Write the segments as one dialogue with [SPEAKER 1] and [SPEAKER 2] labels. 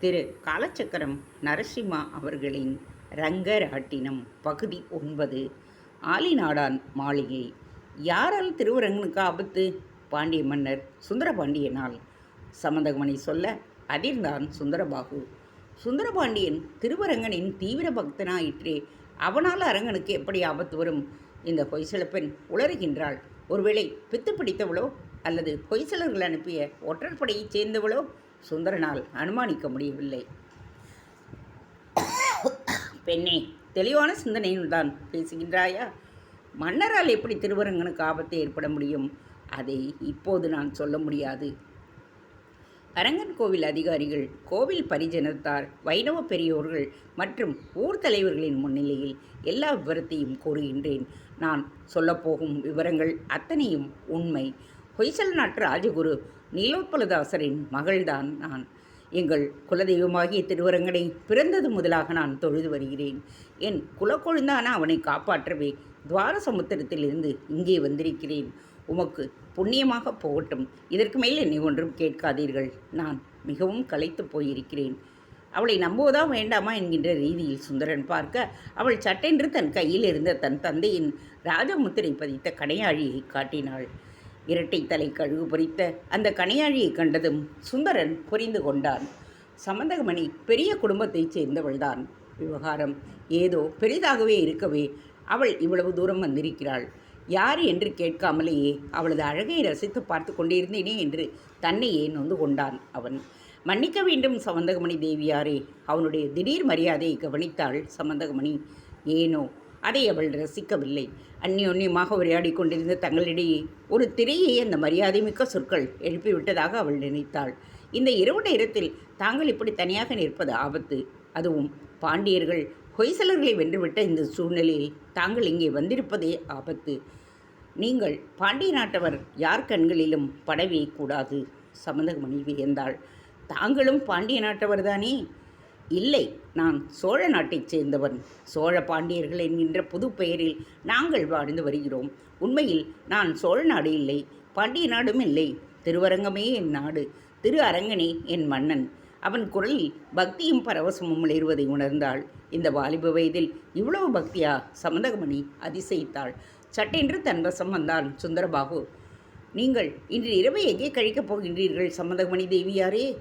[SPEAKER 1] திரு. காலச்சக்கரம் நரசிம்மா அவர்களின் ரங்கராட்டினம் பகுதி ஒன்பது ஆலிநாடான் மாளிகை. யாரால் திருவரங்கனுக்கு ஆபத்து? பாண்டிய மன்னர் சுந்தரபாண்டியனால் சமந்தகமணி சொல்ல அதிர்ந்தான் சுந்தரபாகு. சுந்தரபாண்டியன் திருவரங்கனின் தீவிர பக்தனாயிற்றே அவனால் அரங்கனுக்கு எப்படி ஆபத்து வரும்? இந்த பொய்சலப்பெண் உளறுகின்றாள். ஒருவேளை பித்து பிடித்தவளோ அல்லது பொய்சலர்கள் அனுப்பிய ஒற்றற்படையைச் சேர்ந்தவளோ? சுந்தரனால் அனுமானிக்க முடியவில்லை. பெண்ணே தெளிவான சிந்தனையில் தான் பேசுகின்றாயா? மன்னரால் எப்படி திருவரங்கனுக்கு ஆபத்து ஏற்பட முடியும்? அதை இப்போது நான் சொல்ல முடியாது. அரங்கன் கோவில் அதிகாரிகள் கோவில் பரிஜனத்தார் வைணவ பெரியோர்கள் மற்றும் ஊர் தலைவர்களின் முன்னிலையில் எல்லா விவரத்தையும் கூறுகின்றேன். நான் சொல்லப்போகும் விவரங்கள் அத்தனையும் உண்மை. ஹொய்சல் நாட்டு ராஜகுரு நீலோப்பலதாசரின் மகள்தான் நான். எங்கள் குலதெய்வமாகிய திருவரங்கனை பிறந்தது முதலாக நான் தொழுது வருகிறேன். என் குலக்கொழுந்தான அவனை காப்பாற்றவே துவார சமுத்திரத்திலிருந்து இங்கே வந்திருக்கிறேன். உமக்கு புண்ணியமாக போகட்டும். இதற்கு மேல் என்னை ஒன்றும் கேட்காதீர்கள். நான் மிகவும் களைத்து போயிருக்கிறேன். அவளை நம்புவதா வேண்டாமா என்கின்ற ரீதியில் சுந்தரன் பார்க்க அவள் சட்டென்று தன் கையில் இருந்த தன் தந்தையின் ராஜமுத்திரை பதித்த கடையாழியை காட்டினாள். இரட்டை தலை கழுகு பொறித்த அந்த கணையாழியை கண்டதும் சுந்தரன் புரிந்து கொண்டான். சமந்தகமணி பெரிய குடும்பத்தைச் சேர்ந்தவள்தான். விவகாரம் ஏதோ பெரிதாகவே இருக்கவே அவள் இவ்வளவு தூரம் வந்திருக்கிறாள். யார் என்று கேட்காமலேயே அவளது அழகை ரசித்து பார்த்து கொண்டிருந்தேனே என்று தன்னையே நொந்து கொண்டான் அவன். மன்னிக்க வேண்டும் சமந்தகமணி தேவியாரே. அவனுடைய திடீர் மரியாதையை கவனித்தாள் சமந்தகமணி. ஏனோ அதை அவள் ரசிக்கவில்லை. அந்நியோன்யமாக உரையாடி கொண்டிருந்த தங்களிடையே ஒரு திரையை அந்த மரியாதை மிக்க சொற்கள் எழுப்பிவிட்டதாக அவள் நினைத்தாள். இந்த இரவு நேரத்தில் தாங்கள் இப்படி தனியாக நிற்பது ஆபத்து. அதுவும் பாண்டியர்கள் ஹொய்சலர்களை வென்றுவிட்ட இந்த சூழ்நிலையில் தாங்கள் இங்கே வந்திருப்பதே ஆபத்து. நீங்கள் பாண்டிய நாட்டவர் யார் கண்களிலும் படவே கூடாது சமந்தகமணி வியந்தாள். தாங்களும் பாண்டிய நாட்டவர்தானே? இல்லை நான் சோழ நாட்டைச் சேர்ந்தவன். சோழ பாண்டியர்கள் என்கின்ற புது பெயரில் நாங்கள் வாழ்ந்து வருகிறோம். உண்மையில் நான் சோழ நாடு இல்லை பாண்டிய நாடும் இல்லை. திருவரங்கமே என் நாடு திரு அரங்கனே என் மன்னன். அவன் குரலில் பக்தியும் பரவசமும் உளிர்வதை உணர்ந்தாள். இந்த வாலிப வயதில் இவ்வளவு பக்தியா? சமந்தகமணி அதிசயித்தாள். சட்டென்று தன் வசம் வந்தான் சுந்தரபாபு. நீங்கள் இன்று இரவை எங்கே கழிக்கப் போகின்றீர்கள் சம்மந்தகமணி தேவியாரே?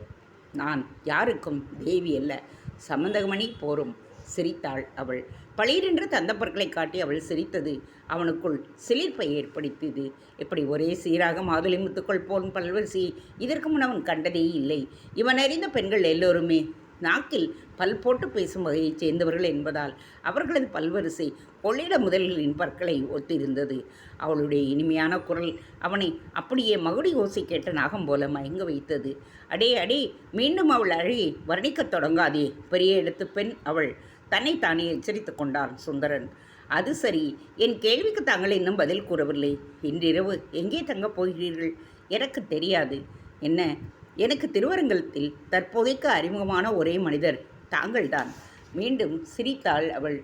[SPEAKER 1] நான் யாருக்கும் தேவி அல்ல. சம்மந்தகமணி போரும். சிரித்தாள் அவள். பளிரென்று தந்தப்பற்களை காட்டி அவள் சிரித்தது. அவனுக்குள் சிலிர்ப்பை ஏற்படுத்தியது. இப்படி ஒரே சீராக மாதுளை முத்துக்கள் போல் பல்வரிசி இதற்கு முன் அவன் கண்டதே இல்லை. இவன் அறிந்த பெண்கள் எல்லோருமே நாக்கில் பல் போட்டு பேசும் வகையைச் சேர்ந்தவர்கள் என்பதால் அவர்களது பல்வரிசை கொள்ளிட முதல்களின் பற்களை ஒத்திருந்தது. அவளுடைய இனிமையான குரல் அவனை அப்படியே மகுடி ஓசை கேட்ட நாகம் போல மயங்க வைத்தது. அடே அடே மீண்டும் அவள் அழகி வர்ணிக்கத் தொடங்காதே. பெரிய இடத்து பெண் அவள். தன்னைத்தானே எச்சரித்து கொண்டான் சுந்தரன். அது சரி என் கேள்விக்கு தாங்கள் இன்னும் பதில் கூறவில்லை. இன்றிரவு எங்கே தங்கப் போகிறீர்கள்? எனக்கு தெரியாது. என்ன எனக்கு திருவரங்கத்தில் தற்போதைக்கு அறிமுகமான ஒரே மனிதர் தாங்கள்தான். மீண்டும் சிரித்தாள் அவள்.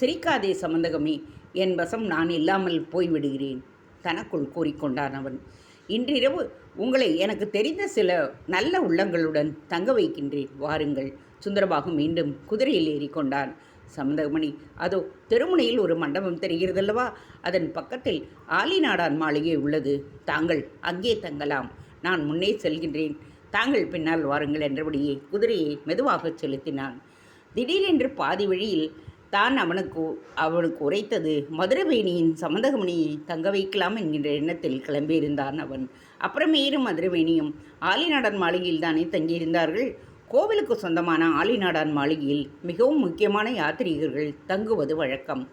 [SPEAKER 1] சிரிக்காதே சம்பந்தகமே என் வசம் நான் இல்லாமல் போய்விடுகிறேன் தனக்குள் கூறிக்கொண்டான் அவன். இன்றிரவு உங்களை எனக்கு தெரிந்த சில நல்ல உள்ளங்களுடன் தங்க வைக்கின்றேன் வாருங்கள். சுந்தரபாகு மீண்டும் குதிரையில் ஏறிக்கொண்டான். சமந்தகமணி அதோ தெருமுனையில் ஒரு மண்டபம் தெரிகிறதல்லவா? அதன் பக்கத்தில் ஆலிநாடான் மாளிகை உள்ளது. தாங்கள் அங்கே தங்கலாம். நான் முன்னே செல்கின்றேன். தாங்கள் பின்னால் வாருங்கள் என்றபடியே குதிரையை மெதுவாகச் செலுத்தினான். திடீரென்று பாதி வழியில் தான் அவனுக்கு அவனுக்கு உரைத்தது மதுரவேணியின் சமந்தகமணியை தங்க வைக்கலாம் என்கின்ற எண்ணத்தில் கிளம்பியிருந்தான் அவன். அப்புறமேறும் மதுரவேணியும் ஆலிநாடன் மாளிகையில் தானே தங்கியிருந்தார்கள். கோவிலுக்கு சொந்தமான ஆலிநாடான் மாளிகையில் மிகவும் முக்கியமான யாத்ரீகர்கள் தங்குவது வழக்கம்.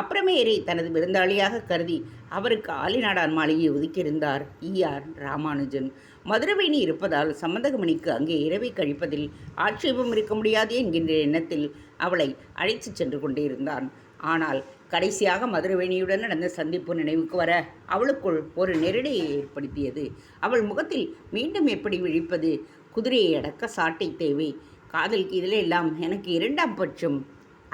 [SPEAKER 1] அப்புறமேரை தனது விருந்தாளியாக கருதி அவருக்கு ஆலிநாடான் மாளிகையை ஒதுக்கியிருந்தார் ஆர். ராமானுஜன். மதுரவேணி இருப்பதால் சம்பந்தகமணிக்கு அங்கே இரவை கழிப்பதில் ஆட்சேபம் இருக்க முடியாது என்கின்ற எண்ணத்தில் அவளை அழைத்துச் சென்று கொண்டிருந்தான். ஆனால் கடைசியாக மதுரவேணியுடன் நடந்த சந்திப்பு நினைவுக்கு வர அவளுக்குள் ஒரு நெருடையை ஏற்படுத்தியது. அவள் முகத்தில் மீண்டும் எப்படி விழிப்பது? குதிரையை அடக்க சாட்டை தேவை. காதல் கீதல் எல்லாம் எனக்கு இரண்டாம் பட்சம்.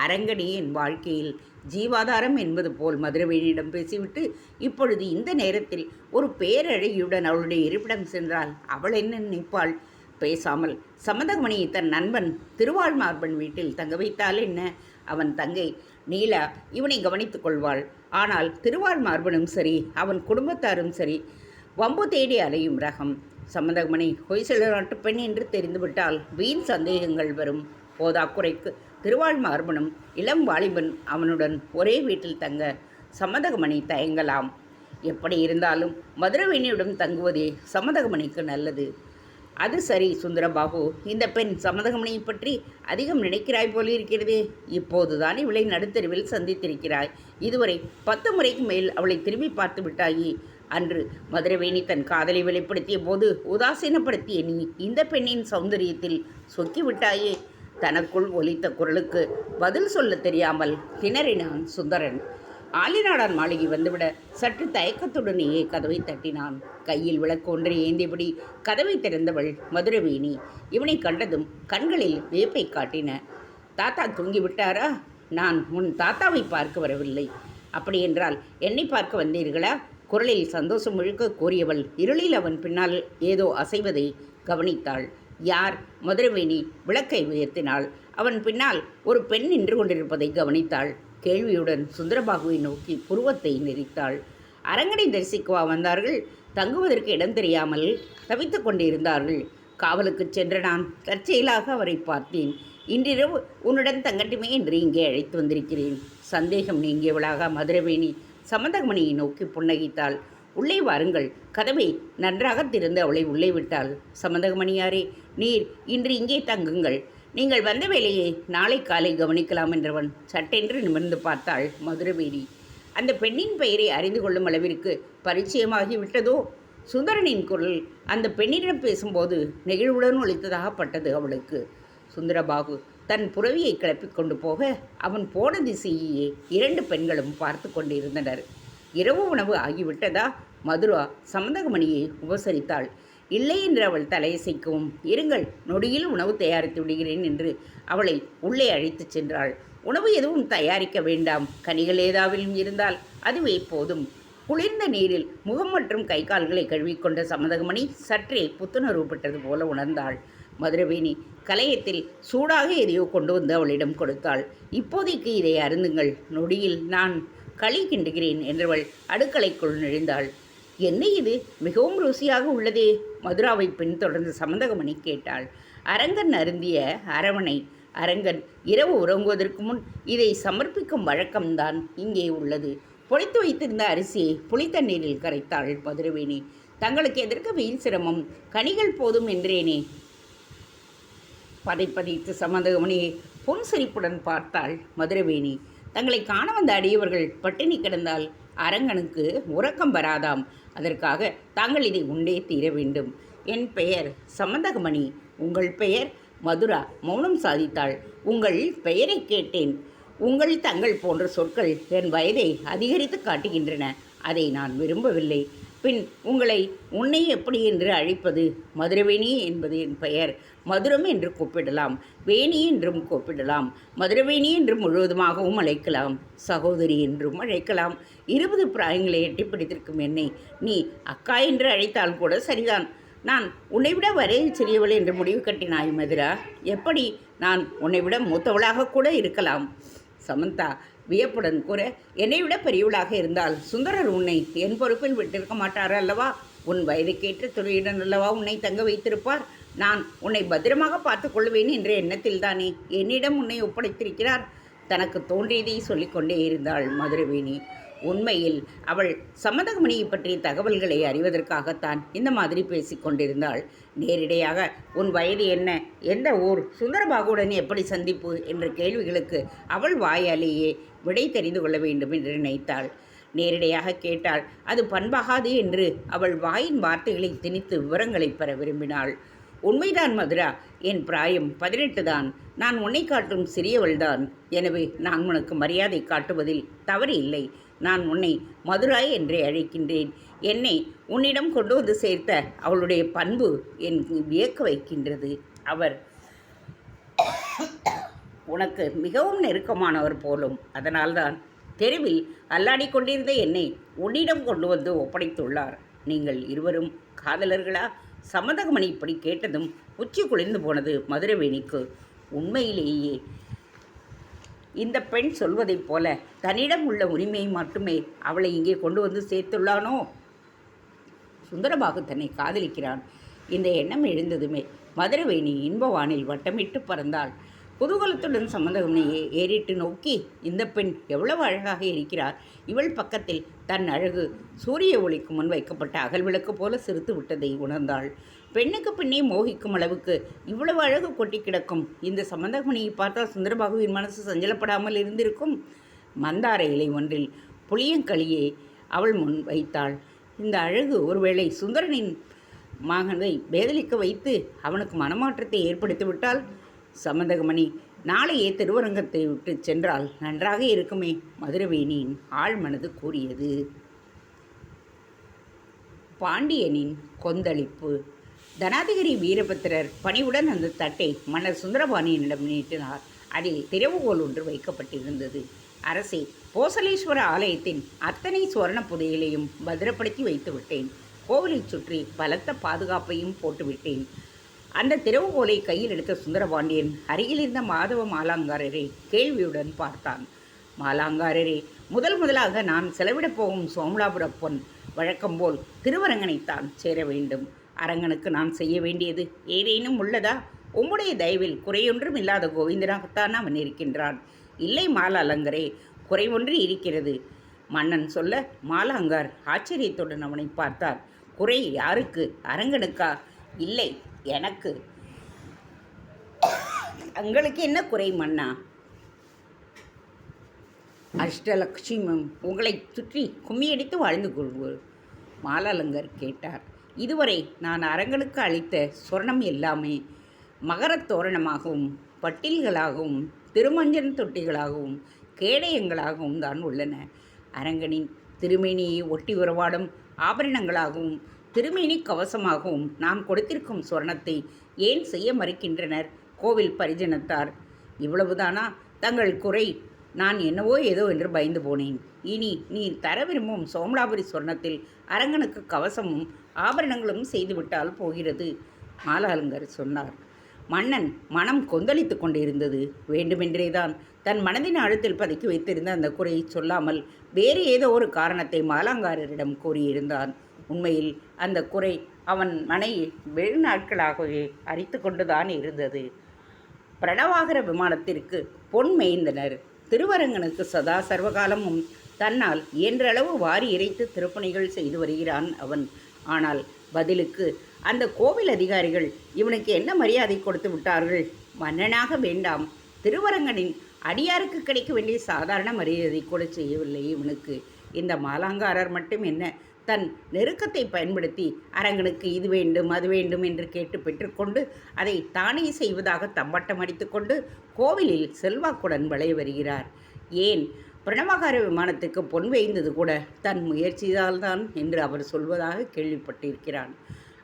[SPEAKER 1] அரங்கனே என் வாழ்க்கையில் ஜீவாதாரம் என்பது போல் மதுரவேணியிடம் பேசிவிட்டு இப்பொழுது இந்த நேரத்தில் ஒரு பேரழகியுடன் அவளுடைய இருப்பிடம் சென்றால் அவள் என்ன நினைப்பாள்? பேசாமல் சமதகமணியை தன் நண்பன் திருவாழ்மார்பன் வீட்டில் தங்க வைத்தால் என்ன? அவன் தங்கை நீலா இவனை கவனித்துக் கொள்வாள். ஆனால் திருவாழ்மார்பனும் சரி அவன் குடும்பத்தாரும் சரி வம்பு தேடி அலையும் ரகம். சம்மதமணி ஹொய்சல நாட்டு பெண் என்று தெரிந்துவிட்டால் வீண் சந்தேகங்கள் வரும். போதாக்குறைக்கு திருவாழ்மார்பனும் இளம் வாலிபன் அவனுடன் ஒரே வீட்டில் தங்க சம்மதகமணி தயங்கலாம். எப்படி இருந்தாலும் மதுரவேணியுடன் தங்குவதே சம்மதகமணிக்கு நல்லது. அது சரி சுந்தரபாபு. இந்த பெண் சம்மதகமணியை பற்றி அதிகம் நினைக்கிறாய் போல இருக்கிறதே. இப்போதுதான் இவளை நடுத்தெருவில் சந்தித்திருக்கிறாய். இதுவரை பத்து முறைக்கு மேல் அவளை திரும்பி பார்த்து விட்டாயே. அன்று மதுரவேணி தன் காதலை வெளிப்படுத்திய போது உதாசீனப்படுத்திய நீ இந்த பெண்ணின் சௌந்தரியத்தில் சொக்கி விட்டாயே. தனக்குள் ஒலித்த குரலுக்கு பதில் சொல்ல தெரியாமல் திணறினான் சுந்தரன். ஆலிநாடான் மாளிகை வந்துவிட சற்று தயக்கத்துடனேயே கதவை தட்டினான். கையில் விளக்கு ஒன்றை ஏந்தியபடி கதவை திறந்தவள் மதுரவேணி. இவனை கண்டதும் கண்களில் வேப்பை காட்டின. தாத்தா தூங்கிவிட்டாரா? நான் உன் தாத்தாவை பார்க்க வரவில்லை. அப்படியென்றால் என்னை பார்க்க வந்தீர்களா? குரலில் சந்தோஷம் முழுக்க கூறியவள் இருளில் அவன் பின்னால் ஏதோ அசைவதை கவனித்தாள். யார் மதுரவேணி விளக்கை உயர்த்தினாள். அவன் பின்னால் ஒரு பெண் நின்று கொண்டிருப்பதை கவனித்தாள். கேள்வியுடன் சுந்தரபாகுவை நோக்கி புருவத்தை நெறித்தாள் அரங்கனை தரிசிக்கவா வந்தார்கள். தங்குவதற்கு இடம் தெரியாமல் தவித்து கொண்டிருந்தார்கள். காவலுக்கு சென்ற நான் தற்செயலாக அவரை பார்த்தேன். இன்றிரவு உன்னுடன் தங்கட்டுமே என்று இங்கே அழைத்து வந்திருக்கிறேன். சந்தேகம் நீங்கியவளாக மதுரவேணி சமந்தகமணியை நோக்கி புன்னகித்தாள். உள்ளே வாருங்கள். கதவை நன்றாக திறந்து அவளை உள்ளே விட்டாள். சமந்தகமணியாரே நீர் இன்று இங்கே தங்குங்கள். நீங்கள் வந்த வேலையை நாளை காலை கவனிக்கலாம் என்றவன் சட்டென்று நிமிர்ந்து பார்த்தாள் மதுரவேரி அந்த பெண்ணின் பெயரை அறிந்து கொள்ளும் அளவிற்கு பரிச்சயமாகி விட்டதோ சுந்தரனின் குரல் அந்த பெண்ணிடம் பேசும்போது நெகிழ்வுடன் ஒழித்ததாகப்பட்டது அவளுக்கு. சுந்தரபாபு தன் புறவியை கிளப்பிக் கொண்டு போக அவன் போன திசையே இரண்டு பெண்களும் பார்த்து கொண்டிருந்தனர். இரவு உணவு ஆகிவிட்டதா? மதுரா சமந்தகமணியை உபசரித்தாள். இல்லை என்று அவள் தலையசைக்கவும் இருங்கள் நொடியில் உணவு தயாரித்து விடுகிறேன் என்று அவளை உள்ளே அழைத்துச் சென்றாள். உணவு எதுவும் தயாரிக்க வேண்டாம். கனிகள் ஏதாவிலும் இருந்தால் அதுவே போதும். குளிர்ந்த நீரில் முகம் மற்றும் கை கால்களை கழுவிக்கொண்ட சமதகமணி சற்றே புத்துணர்வு பெற்றது போல உணர்ந்தாள். மதுரவேணி கலையத்தில் சூடாக எதையோ கொண்டு வந்து அவளிடம் கொடுத்தாள். இப்போதைக்கு இதை அருந்துங்கள். நொடியில் நான் களி கிண்டுகிறேன் என்றவள் அடுக்கலைக்குள் நுழைந்தாள். என்ன இது? மிகவும் ருசியாக உள்ளதே மதுராவை பின்தொடர்ந்து சமந்தகமணி கேட்டாள். அரங்கன் அருந்திய அரவணை அரங்கன் இரவு உறங்குவதற்கு முன் இதை சமர்ப்பிக்கும் வழக்கம்தான் இங்கே உள்ளது. பொழித்து வைத்திருந்த அரிசியை புளித்தண்ணீரில் கரைத்தாள் மதுரவேணி. தங்களுக்கு எதற்கு வெயில் சிரமம்? கனிகள் போதும் என்றேனே. பதைப்பதைத்து சமந்தகமணியை பொன் சிரிப்புடன் பார்த்தாள் மதுரவேணி. தங்களை காண வந்த அடியவர்கள் பட்டினி கிடந்தால் அரங்கனுக்கு உறக்கம் வராதாம். அதற்காக தாங்கள் இதை உண்டே தீர வேண்டும். என் பெயர் சமந்தகமணி. உங்கள் பெயர் மதுரா. மௌனம் சாதித்தாள். உங்கள் பெயரை கேட்டேன். உங்கள் தங்கள் போன்ற சொற்கள் என் வயதை அதிகரித்து காட்டுகின்றன. அதை நான் விரும்பவில்லை. பின் உங்களை உன்னை எப்படி என்று அழைப்பது மதுரவேணி என்பது என் பெயர். மதுரம் என்று கூப்பிடலாம். வேணி என்றும் கூப்பிடலாம். மதுரவேணி என்று முழுவதுமாகவும் அழைக்கலாம். சகோதரி என்றும் அழைக்கலாம். இருபது பிராயங்களை எட்டி பிடித்திருக்கும் என்னை நீ அக்கா என்று அழைத்தால் கூட சரிதான். நான் உன்னை விட வரே சிறியவள் என்று முடிவு கட்டினாய் மதுரா. எப்படி நான் உன்னை விட மூத்தவளாக கூட இருக்கலாம்? சமந்தா வியப்புடன் கூற என்னை விட பெரியவளாக இருந்தால் சுந்தரர் உன்னை என் பொறுப்பில் விட்டிருக்க மாட்டார் அல்லவா? உன் வயதுக்கேற்ற துறையுடன் அல்லவா உன்னை தங்க வைத்திருப்பார்? நான் உன்னை பத்திரமாக பார்த்துக் கொள்வேன் என்ற எண்ணத்தில்தானே என்னிடம் உன்னை ஒப்படைத்திருக்கிறார்? தனக்கு தோன்றியதை சொல்லிக்கொண்டே இருந்தாள் மதுரவேணி. உண்மையில் அவள் சம்மதகமணியை பற்றிய தகவல்களை அறிவதற்காகத்தான் இந்த மாதிரி பேசிக்கொண்டிருந்தாள் நேரிடையாக உன் வயது என்ன? எந்த ஊர்? சுந்தரபாகுடன் எப்படி சந்திப்பு? என்ற கேள்விகளுக்கு அவள் வாயாலேயே விடை தெரிந்து கொள்ள வேண்டும் என்று நினைத்தாள். நேரிடையாக கேட்டாள் அது பண்பாகாது என்று அவள் வாயின் வார்த்தைகளை திணித்து விவரங்களை பெற விரும்பினாள். உண்மைதான் மதுரா. என் பிராயம் பதினெட்டு தான். நான் உன்னை காட்டும் சிறியவள்தான். எனவே நான் உனக்கு மரியாதை காட்டுவதில் தவறு இல்லை. நான் உன்னை மதுராய் என்றே அழைக்கின்றேன். என்னை உன்னிடம் கொண்டு வந்து சேர்த்த அவளுடைய பண்பு என் வியக்க வைக்கின்றது. அவர் உனக்கு மிகவும் நெருக்கமானவர் போலும். அதனால்தான் தெருவில் அல்லாடி கொண்டிருந்த என்னை உன்னிடம் கொண்டு வந்து ஒப்படைத்துள்ளார். நீங்கள் இருவரும் காதலர்களா? சம்மதகமணி இப்படி கேட்டதும் உச்சி குளிர்ந்து போனது மதுரவேணிக்கு. உண்மையிலேயே இந்த பெண் சொல்வதைப் போல தன்னிடம் உள்ள உரிமையை மட்டுமே அவளை இங்கே கொண்டு வந்து சேர்த்துள்ளானோ? சுந்தரபாகு தன்னை காதலிக்கிறான். இந்த எண்ணம் எழுந்ததுமே மதுரவேணி இன்பவானில் வட்டமிட்டு பறந்தாள். குதூகலத்துடன் சம்பந்தகமனையே ஏறிட்டு நோக்கி இந்த பெண் எவ்வளவு அழகாக இருக்கிறார். இவள் பக்கத்தில் தன் அழகு சூரிய ஒளிக்கு முன் வைக்கப்பட்ட அகல் விளக்கு போல சிரித்து விட்டதை உணர்ந்தாள். பெண்ணுக்கு பெண்ணே மோகிக்கும் அளவுக்கு இவ்வளவு அழகு கொட்டி கிடக்கும். இந்த சம்பந்தகமணியை பார்த்தால் சுந்தரபாகுவின் மனசு சஞ்சலப்படாமல் இருந்திருக்கும். மந்தார இலை ஒன்றில் புளியங்களியை அவள் முன் வைத்தாள். இந்த அழகு ஒருவேளை சுந்தரனின் மகனை பேதலிக்க வைத்து அவனுக்கு மனமாற்றத்தை ஏற்படுத்திவிட்டால் சம்பந்தகமணி நாளையே திருவரங்கத்தை விட்டு சென்றால் நன்றாக இருக்குமே. மதுரவேணியின் ஆழ் மனது கூறியது. பாண்டியனின் கொந்தளிப்பு. தனாதிகரி வீரபத்திரர் பணிவுடன் அந்த தட்டை மன்னர் சுந்தரபாணியனிடம் நீட்டினார். அதில் திறவுகோல் ஒன்று வைக்கப்பட்டிருந்தது. அரசே போசலேஸ்வர ஆலயத்தின் அத்தனை சுவர்ண புதையலையும் பத்திரப்படுத்தி வைத்து விட்டேன் கோவிலைச் சுற்றி பலத்த பாதுகாப்பையும் போட்டுவிட்டேன். அந்த திறவுகோலை கையில் எடுத்த சுந்தரபாண்டியன் அருகில் இருந்த மாதவ மாலாங்காரரை கேள்வியுடன் பார்த்தான். மாலாங்காரரே முதல் முதலாக நான் செலவிடப் போகும் சோமலாபுர பொன் வழக்கம்போல் திருவரங்கனைத்தான் சேர வேண்டும். அரங்கனுக்கு நான் செய்ய வேண்டியது ஏதேனும் உள்ளதா? உம்முடைய தயவில் குறையொன்றும் இல்லாத கோவிந்தனாகத்தான் அவன் இருக்கின்றான் இல்லை மாலாலங்கரே குறை ஒன்று இருக்கிறது. மன்னன் சொல்ல மாலாங்கார் ஆச்சரியத்துடன் அவனை பார்த்தார். குறை யாருக்கு? அரங்கனுக்கா? இல்லை எனக்கு. தங்களுக்கு என்ன குறை மன்னா? அஷ்டலட்சுமம் உங்களை சுற்றி கும்மியடித்து வாழ்ந்து கொள்வோர் மாலாலங்கர் கேட்டார். இதுவரை நான் அரங்கனுக்கு அளித்த சொர்ணம் எல்லாமே மகரத் தோரணமாகவும் பட்டில்களாகவும் திருமஞ்சன் தொட்டிகளாகவும் கேடயங்களாகவும் தான் உள்ளன. அரங்கனின் திருமேனியை ஒட்டி உறவாடும் ஆபரணங்களாகவும் திருமேனி கவசமாகவும் நாம் கொடுத்திருக்கும் சொர்ணத்தை ஏன் செய்ய மறுக்கின்றனர் கோவில் பரிஜனத்தார்? இவ்வளவுதானா? தங்கள் குறை நான் என்னவோ ஏதோ என்று பயந்து போனேன். இனி நீ தர விரும்பும் சோமலாபுரி சொர்ணத்தில் அரங்கனுக்கு கவசமும் ஆபரணங்களும் செய்துவிட்டால் போகிறது மாலாலங்கர் சொன்னார். மன்னன் மனம் கொந்தளித்து கொண்டிருந்தது. வேண்டுமென்றேதான் தன் மனதின் அழுத்தில் பதுக்கி வைத்திருந்த அந்த குறையை சொல்லாமல் வேறு ஏதோ ஒரு காரணத்தை மாலாங்காரரிடம் கூறியிருந்தான். உண்மையில் அந்த குறை அவன் மனை வெகு நாட்களாகவே அரித்து கொண்டுதான் இருந்தது. பிரணவாகர விமானத்திற்கு பொன் மேய்ந்தனர். திருவரங்கனுக்கு சதா சர்வகாலமும் தன்னால் இயன்றளவு வாரி இறைத்து திருப்பணிகள் செய்து வருகிறான் அவன். ஆனால் பதிலுக்கு அந்த கோவில் அதிகாரிகள் இவனுக்கு என்ன மரியாதை கொடுத்து விட்டார்கள்? மன்னனாக வேண்டாம். திருவரங்கனின் அடியாருக்கு கிடைக்க வேண்டிய சாதாரண மரியாதை கூட செய்யவில்லை இவனுக்கு. இந்த மாலாங்காரர் மட்டும் என்ன தன் நெருக்கத்தை பயன்படுத்தி அரங்கனுக்கு இது வேண்டும் அது வேண்டும் என்று கேட்டு பெற்றுக்கொண்டு அதை தானே செய்வதாக தம்பட்டம் அடித்துக்கொண்டு கோவிலில் செல்வாக்குடன் வளைய வருகிறார். ஏன்? பிரணவகார விமானத்துக்கு பொன் வைந்தது கூட தன் முயற்சியால்தான் என்று அவர் சொல்வதாக கேள்விப்பட்டிருக்கிறான்.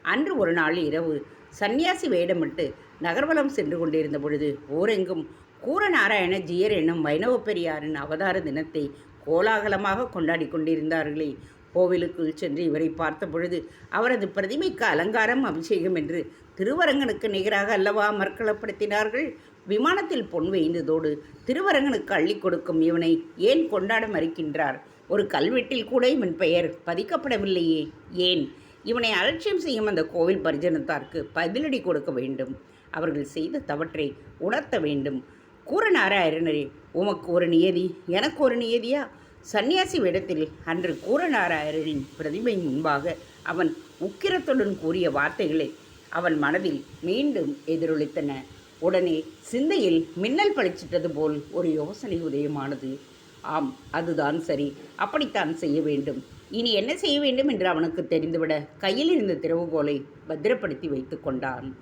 [SPEAKER 1] அன்று ஒரு நாள் இரவு சந்நியாசி வேடமிட்டு நகர்வலம் சென்று கொண்டிருந்த பொழுது ஊரெங்கும் கூரநாராயண ஜீயர் என்னும் வைணவ பெரியாரின் அவதார தினத்தை கோலாகலமாக கொண்டாடி கொண்டிருந்தார்களே. கோவிலுக்குள் சென்று இவரை பார்த்த பொழுது அவரது பிரதிமைக்கு அலங்காரம் அபிஷேகம் என்று திருவரங்கனுக்கு நிகராக அல்லவா மற்களப்படுத்தினார்கள் விமானத்தில் பொன் வைந்ததோடு திருவரங்கனுக்கு அள்ளி கொடுக்கும் இவனை ஏன் கொண்டாட மறுக்கின்றார்? ஒரு கல்வெட்டில் கூட இவன் பெயர் பதிக்கப்படவில்லையே. ஏன்? இவனை அலட்சியம் செய்யும் அந்த கோவில் பரிஜனத்தார்க்கு பதிலடி கொடுக்க வேண்டும். அவர்கள் செய்த தவற்றை உணர்த்த வேண்டும். கூறநாராயணரே உமக்கு ஒரு நியதி எனக்கு ஒரு நியதியா? சந்நியாசி வேடத்தில் அன்று கூறநாராயணரின் பிரதிமை முன்பாக அவன் உக்கிரத்துடன் கூறிய வார்த்தைகளை அவன் மனதில் மீண்டும் எதிரொலித்தன. உடனே சிந்தையில் மின்னல் பளிச்சிட்டது போல் ஒரு யோசனை உதயமானது. ஆம் அதுதான் சரி. அப்படித்தான் செய்ய வேண்டும். இனி என்ன செய்ய வேண்டும் என்று அவனுக்கு தெரிந்துவிட கையில் இருந்த திறவுகோலை பத்திரப்படுத்தி வைத்து கொண்டான்.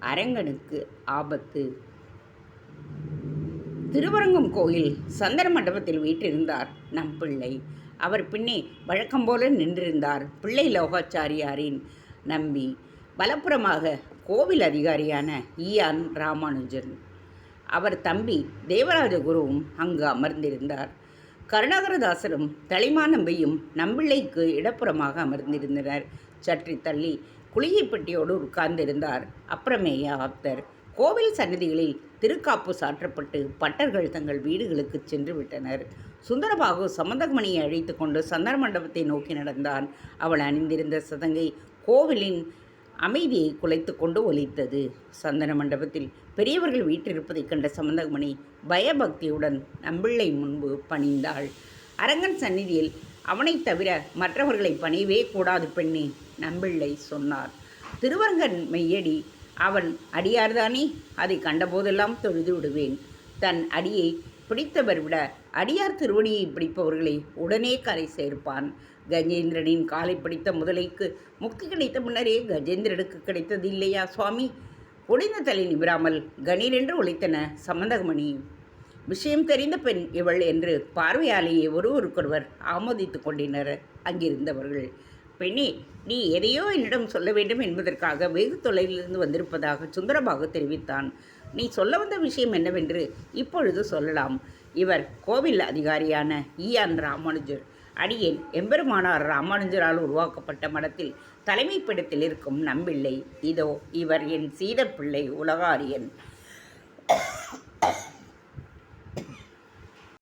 [SPEAKER 1] அரங்கனுக்கு ஆபத்து. திருவரங்கம் கோயில் சந்தன மண்டபத்தில் வீற்றிருந்தார் நம் பிள்ளை. அவர் பின்னே வழக்கம் போல நின்றிருந்தார். பிள்ளை லோகாச்சாரியாரின் நம்பி வலப்புறமாக கோவில் அதிகாரியான ஈயான் ராமானுஜன். அவர் தம்பி தேவராஜ குருவும் அங்கு அமர்ந்திருந்தார். கருணாகரதாசரும் தளிமா நம்பியும் நம்பிள்ளைக்கு இடப்புறமாக அமர்ந்திருந்தனர். சற்று தள்ளி குளிகைப்பட்டியோடு உட்கார்ந்திருந்தார். அப்புறமேயா ஆப்தர். கோவில் சன்னதிகளில் திருக்காப்பு சாற்றப்பட்டு பட்டர்கள் தங்கள் வீடுகளுக்கு சென்று விட்டனர் சுந்தரபாகு சம்பந்தமணியை அழைத்து கொண்டு சந்தன மண்டபத்தை நோக்கி நடந்தான். அவள் அணிந்திருந்த சதங்கை கோவிலின் அமைதியை குலைத்து கொண்டு ஒலித்தது. சந்தன மண்டபத்தில் பெரியவர்கள் வீற்றிருப்பதைக் கண்ட சம்பந்தமணி பயபக்தியுடன் நம்பிள்ளை முன்பு பணிந்தாள். அரங்கன் சந்நிதியில் அவனைத் தவிர மற்றவர்களை பணியவே கூடாது பெண்ணே நம்பிள்ளை சொன்னார். திருவரங்கன் மெய்யடி அவன் அடியார்தானே? அதை கண்டபோதெல்லாம் தொழுது விடுவேன். தன் அடியை பிடித்தவர் விட அடியார் திருவடியை பிடிப்பவர்களை உடனே கரை சேர்ப்பான். கஜேந்திரனின் காலை பிடித்த முதலைக்கு முக்தி கிடைத்த முன்னரே கஜேந்திரனுக்கு கிடைத்தது இல்லையா சுவாமி? உடைந்த தலை நிமிராமல் கணீரென்று உழைத்தன சம்பந்தகமணி. விஷயம் தெரிந்த பெண் இவள் என்று பார்வையாலேயே ஒருவருக்கொருவர் ஆமோதித்துக் கொண்டினர். அங்கிருந்தவர்கள் பெண்ணே நீ எதையோ என்னிடம் சொல்ல வேண்டும் என்பதற்காக வெகு தொலைவிலிருந்து வந்திருப்பதாக சுந்தரபாகு தெரிவித்தான். நீ சொல்ல வந்த விஷயம் என்னவென்று இப்பொழுது சொல்லலாம். இவர் கோவில் அதிகாரியான ஈயான் ராமானுஜர். அடியேன் எம்பெருமானார் ராமானுஜரால் உருவாக்கப்பட்ட மடத்தில் தலைமைப்பிடத்தில் இருக்கும் நம்பிள்ளை. இதோ இவர் என் சீடப்பிள்ளை உலகாரியன்.